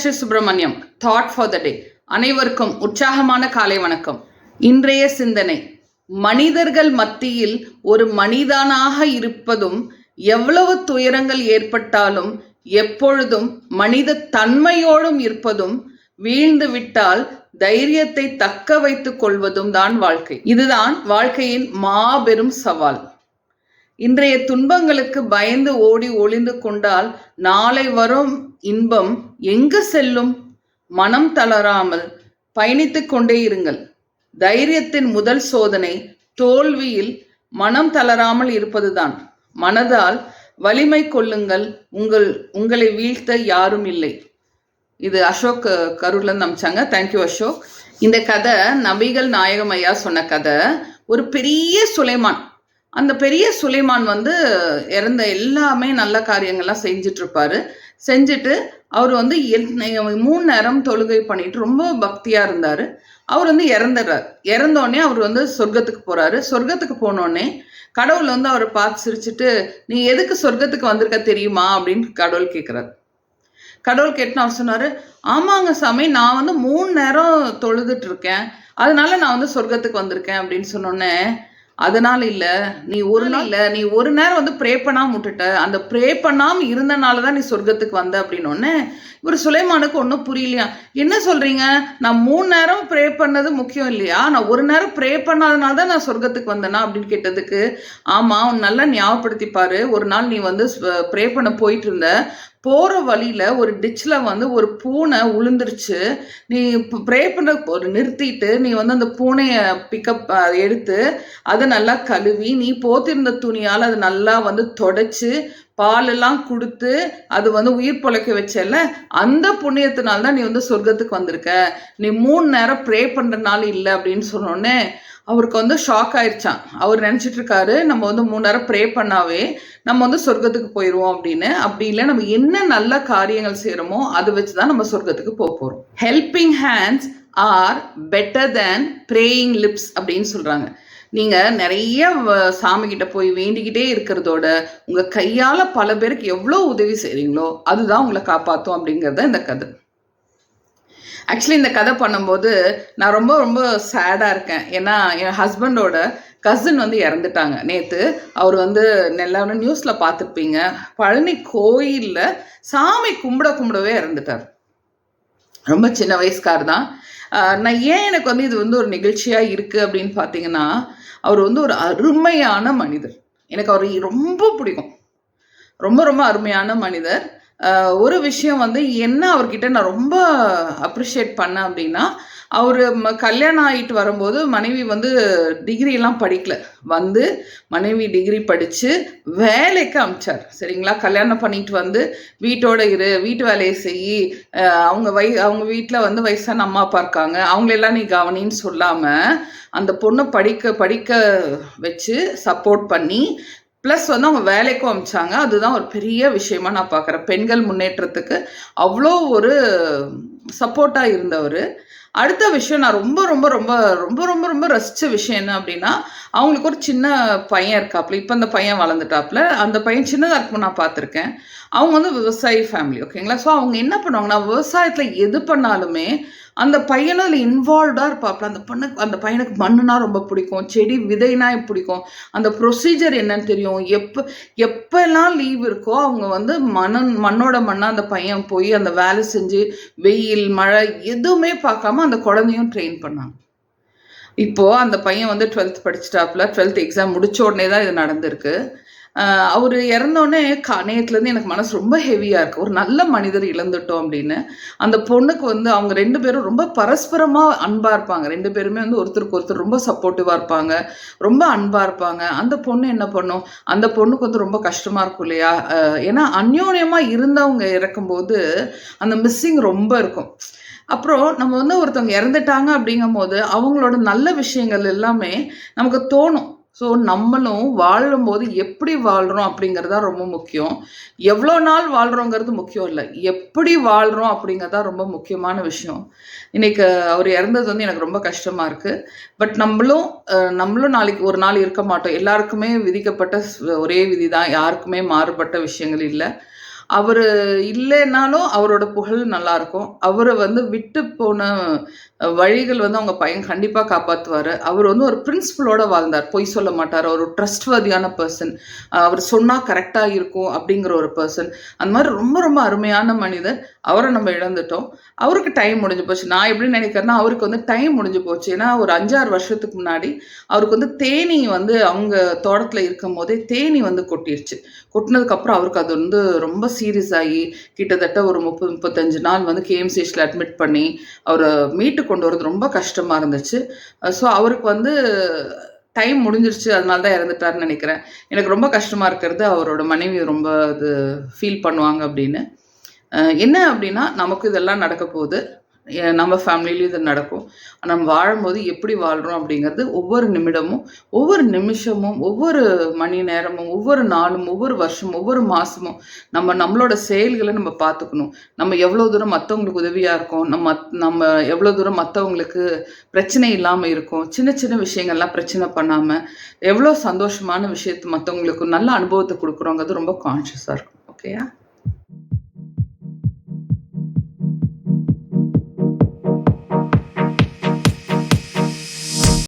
Meenakshi Subramaniam thought for the day அனைவருக்கும் உற்சாகமான காலை வணக்கம். இன்றைய சிந்தனை மனிதர்கள் மத்தியில் ஒரு மனிதனாக இருப்பதும் எவ்வளவு துயரங்கள் ஏற்பட்டாலும் எப்பொழுதும் மனித தன்மையோடும் இருப்பதும் வீழ்ந்து விட்டால் தைரியத்தை தக்க வைத்துக் கொள்வதும் தான் வாழ்க்கை. இதுதான் வாழ்க்கையின் மாபெரும் சவால். இன்றைய துன்பங்களுக்கு பயந்து ஓடி ஒளிந்து கொண்டால் நாளை வரும் இன்பம் எங்கு செல்லும்? மனம் தளராமல் பயணித்துக் கொண்டே இருங்கள். தைரியத்தின் முதல் சோதனை தோல்வியில் மனம் தளராமல் இருப்பதுதான். மனதால் வலிமை கொள்ளுங்கள். உங்கள் உங்களை வீழ்த்த யாரும் இல்லை. இது அசோக் கரூர்லேருந்து அமிச்சாங்க தேங்க்யூ அசோக். இந்த கதை நபிகள் நாயகம் ஐயா சொன்ன கதை. ஒரு பெரிய சுலைமான் அந்த பெரிய சுலைமான் வந்து இறந்த எல்லாமே நல்ல காரியங்கள்லாம் செஞ்சுட்டு இருப்பாரு செஞ்சுட்டு அவர் வந்து மூணு நேரம் தொழுகை பண்ணிட்டு ரொம்ப பக்தியா இருந்தாரு. அவர் வந்து இறந்துடுறார் இறந்தோடனே அவர் வந்து சொர்க்கத்துக்கு போறாரு. சொர்க்கத்துக்கு போனோடனே கடவுள் வந்து அவரை பார்த்து சிரிச்சுட்டு நீ எதுக்கு சொர்க்கத்துக்கு வந்திருக்க தெரியுமா? அப்படின்னு கடவுள் கேட்குறாரு கடவுள் கேட்டுன்னு அவர் சொன்னாரு ஆமாங்க சாமி நான் வந்து மூணு நேரம் தொழுதுட்டு இருக்கேன். அதனால நான் வந்து சொர்க்கத்துக்கு வந்திருக்கேன். அப்படின்னு சொன்னோன்னே அதனால இல்ல நீ ஒரு நாள் இல்ல நீ ஒரு நேரம் வந்து ப்ரே பண்ணாம விட்டுட்ட. அந்த ப்ரே பண்ணாம இருந்தனால தான் நீ சொர்க்கத்துக்கு வந்த அப்படின்னோடனே இவர் சுலைமானுக்கு ஒன்றும் புரியலையா? என்ன சொல்றீங்க? நான் மூணு நேரம் ப்ரே பண்ணது முக்கியம் இல்லையா? நான் ஒரு நேரம் ப்ரே பண்ணாதனால தான் நான் சொர்க்கத்துக்கு வந்தேனா அப்படின்னு கேட்டதுக்கு ஆமா நல்லா ஞாபகப்படுத்தி பாரு ஒரு நாள் நீ வந்து ப்ரே பண்ண போயிட்டு இருந்த. போற வழியில ஒரு டிச்சில் வந்து ஒரு பூனை உளுந்துருச்சு. நீ ப்ரே பண்ண ஒரு நிறுத்திட்டு நீ வந்து அந்த பூனையை பிக்கப் எடுத்து அதை நல்லா கழுவி நீ போத்திருந்த துணியால் அது நல்லா வந்து தொடச்சி பாலெல்லாம் கொடுத்து அது வந்து உயிர் பொழைக்க வச்சல அந்த புண்ணியத்தினால தான் நீ வந்து சொர்க்கத்துக்கு வந்திருக்க. நீ மூணு நேரம் ப்ரே பண்ணுறனால இல்லை அப்படின்னு சொன்னோடனே அவருக்கு வந்து ஷாக் ஆயிடுச்சான் அவர் நினச்சிட்டு இருக்காரு நம்ம வந்து மூணு நேரம் ப்ரே பண்ணாவே நம்ம வந்து சொர்க்கத்துக்கு போயிடுவோம் அப்படின்னு. அப்படி இல்லை நம்ம என்ன நல்ல காரியங்கள் செய்கிறோமோ அதை வச்சு தான் நம்ம சொர்க்கத்துக்கு போக போகிறோம் helping hands are better than praying lips அப்படின்னு சொல்கிறாங்க நீங்கள் நிறைய சாமிக்கிட்ட சாமி கிட்ட போய் வேண்டிக்கிட்டே இருக்கிறதோட உங்கள் கையால் பல பேருக்கு எவ்வளோ உதவி செய்கிறீங்களோ அதுதான் உங்களை காப்பாற்றும் அப்படிங்கிறது இந்த கதை. ஆக்சுவலி இந்த கதை பண்ணும்போது நான் ரொம்ப ரொம்ப சேடாக இருக்கேன். ஏன்னா என் ஹஸ்பண்டோட கசின் வந்து இறந்துட்டாங்க. நேற்று அவர் வந்து எல்லாரும் நியூஸில் பார்த்துருப்பீங்க. பழனி கோயிலில் சாமி கும்பிட கும்பிடவே இறந்துட்டார். ரொம்ப சின்ன வயசுக்கார் தான் நான் ஏன் எனக்கு வந்து இது வந்து ஒரு நிகழ்ச்சியாக இருக்குது அப்படின்னு பார்த்தீங்கன்னா அவர் வந்து ஒரு அருமையான மனிதர். எனக்கு அவர் ரொம்ப பிடிக்கும். ரொம்ப ரொம்ப அருமையான மனிதர். ஒரு விஷயம் வந்து என்ன அவர்கிட்ட நான் ரொம்ப அப்ரிஷியேட் பண்ணேன் அப்படின்னா அவர் கல்யாணம் ஆகிட்டு வரும்போது மனைவி வந்து டிகிரிலாம் படிக்கல. வந்து மனைவி டிகிரி படித்து வேலைக்கு அமிச்சார். சரிங்களா? கல்யாணம் பண்ணிட்டு வந்து வீட்டோட இரு வீட்டு வேலையை செய். அவங்க வய அவங்க வீட்டில் வந்து வயசான அம்மா அப்பா இருக்காங்க. அவங்களெல்லாம் நீ கவனின்னு சொல்லாமல் அந்த பொண்ணை படிக்க படிக்க வச்சு சப்போர்ட் பண்ணி ப்ளஸ் வந்து அவங்க வேலைக்கும் அமிச்சாங்க. அதுதான் ஒரு பெரிய விஷயமா நான் பார்க்குறேன் பெண்கள் முன்னேற்றத்துக்கு அவ்வளோ ஒரு சப்போர்ட்டாக இருந்தவர். அடுத்த விஷயம் நான் ரொம்ப ரொம்ப ரொம்ப ரொம்ப ரொம்ப ரொம்ப ரசித்த விஷயம் என்ன அப்படின்னா அவங்களுக்கு ஒரு சின்ன பையன் இருக்காப்புல இப்போ அந்த பையன் வளர்ந்துட்டாப்புல அந்த பையன் சின்னதாக இருக்கும் நான் பார்த்துருக்கேன். அவங்க வந்து விவசாயி ஃபேமிலி ஓகேங்களா ஸோ அவங்க என்ன பண்ணுவாங்கன்னா விவசாயத்தில் எது பண்ணாலுமே அந்த பையனும் அதில் இன்வால்வ்டாக இருப்பாப்புல. அந்த பொண்ணுக்கு அந்த பையனுக்கு மண்ணுனா ரொம்ப பிடிக்கும். செடி விதைனா பிடிக்கும். அந்த ப்ரொசீஜர் என்னன்னு தெரியும். எப்போ எப்போல்லாம் லீவ் இருக்கோ அவங்க வந்து மண் மண்ணோட மண்ணாக அந்த பையன் போய் அந்த வேலை செஞ்சு வெயில் மழை எதுவுமே பார்க்காம அந்த குழந்தையும் ட்ரெயின் பண்ணாங்க. இப்போது அந்த பையன் வந்து டுவெல்த் படிச்சிட்டாப்புல. டுவெல்த் எக்ஸாம் முடிச்ச உடனே தான் இது நடந்திருக்கு. அவர் இறந்தோடனே க நேத்துலேருந்து எனக்கு மனசு ரொம்ப ஹெவியாக இருக்குது ஒரு நல்ல மனிதர் இழந்துட்டோம் அப்படின்னு. அந்த பொண்ணுக்கு வந்து அவங்க ரெண்டு பேரும் ரொம்ப பரஸ்பரமாக அன்பாக இருப்பாங்க. ரெண்டு பேருமே வந்து ஒருத்தருக்கு ஒருத்தர் ரொம்ப சப்போர்ட்டிவாக இருப்பாங்க. ரொம்ப அன்பாக இருப்பாங்க. அந்த பொண்ணு என்ன பண்ணும்? அந்த பொண்ணுக்கு வந்து ரொம்ப கஷ்டமாக இருக்கும் இல்லையா? ஏன்னா அந்யோன்யமாக இருந்தவங்க இறக்கும்போது அந்த மிஸ்ஸிங் ரொம்ப இருக்கும். அப்புறம் நம்ம வந்து ஒருத்தவங்க இறந்துட்டாங்க அப்படிங்கும் போது அவங்களோட நல்ல விஷயங்கள் எல்லாமே நமக்கு தோணும். ஸோ நம்மளும் வாழும்போது எப்படி வாழ்கிறோம் அப்படிங்கிறது தான் ரொம்ப முக்கியம். எவ்வளோ நாள் வாழ்கிறோங்கிறது முக்கியம் இல்லை. எப்படி வாழ்கிறோம் அப்படிங்கிறது தான் ரொம்ப முக்கியமான விஷயம். இன்றைக்கு அவர் இறந்தது வந்து எனக்கு ரொம்ப கஷ்டமாக இருக்குது பட் நம்மளும் நம்மளும் நாளைக்கு ஒரு நாள் இருக்க மாட்டோம். எல்லாருக்குமே விதிக்கப்பட்ட ஒரே விதி தான் யாருக்குமே மாறுபட்ட விஷயங்கள் இல்லை. அவர் இல்லைன்னாலும் அவரோட புகழ் நல்லா இருக்கும் அவரை வந்து விட்டு போன வழிகள் வந்து அவங்க பையன் கண்டிப்பாக காப்பாற்றுவார் அவர் வந்து ஒரு பிரின்சிபலோட வாழ்ந்தார். பொய் சொல்ல மாட்டார். ஒரு ட்ரஸ்ட்வர்தியான பர்சன் அவர் சொன்னால் கரெக்டாக இருக்கும் அப்படிங்கிற ஒரு பர்சன் அந்த மாதிரி ரொம்ப ரொம்ப அருமையான மனிதர். அவரை நம்ம இழந்துட்டோம். அவருக்கு டைம் முடிஞ்சு போச்சு. நான் எப்படி நினைக்கிறேன்னா அவருக்கு வந்து டைம் முடிஞ்சு போச்சு. ஏன்னா ஒரு அஞ்சாறு வருஷத்துக்கு முன்னாடி அவருக்கு வந்து தேனி வந்து அவங்க தோட்டத்தில் இருக்கும் போதே தேனி வந்து கொட்டிருச்சு. கொட்டினதுக்கப்புறம் அவருக்கு அது வந்து ரொம்ப சீரியஸ் ஆகி கிட்டத்தட்ட ஒரு முப்பது முப்பத்தஞ்சு நாள் வந்து கேஎம்சிஹெச்சில் அட்மிட் பண்ணி அவரை மீட்டு கொண்டு வரது ரொம்ப கஷ்டமாக இருந்துச்சு. ஸோ அவருக்கு வந்து டைம் முடிஞ்சிருச்சு. அதனால தான் இறந்துட்டாருன்னு நினைக்கிறேன். எனக்கு ரொம்ப கஷ்டமாக இருக்கிறது அவரோட மனைவி ரொம்ப இது ஃபீல் பண்ணுவாங்க அப்படின்னு. என்ன அப்படின்னா நமக்கு இதெல்லாம் நடக்க போகுது. நம்ம ஃபேமிலியிலையும் இது நடக்கும். நம்ம வாழும்போது எப்படி வாழ்கிறோம் அப்படிங்கிறது ஒவ்வொரு நிமிடமும் ஒவ்வொரு நிமிஷமும் ஒவ்வொரு மணி நேரமும் ஒவ்வொரு நாளும் ஒவ்வொரு வருஷமும் ஒவ்வொரு மாதமும் நம்ம நம்மளோட செயல்களை நம்ம பார்த்துக்கணும். நம்ம எவ்வளோ தூரம் மற்றவங்களுக்கு உதவியாக இருக்கோம் நம்ம நம்ம எவ்வளோ தூரம் மற்றவங்களுக்கு பிரச்சனை இல்லாமல் இருக்கும் சின்ன சின்ன விஷயங்கள்லாம் பிரச்சனை பண்ணாமல் எவ்வளோ சந்தோஷமான விஷயத்தை மற்றவங்களுக்கு நல்ல அனுபவத்தை கொடுக்குறோங்கிறது ரொம்ப கான்ஷியஸாக இருக்கும் ஓகேயா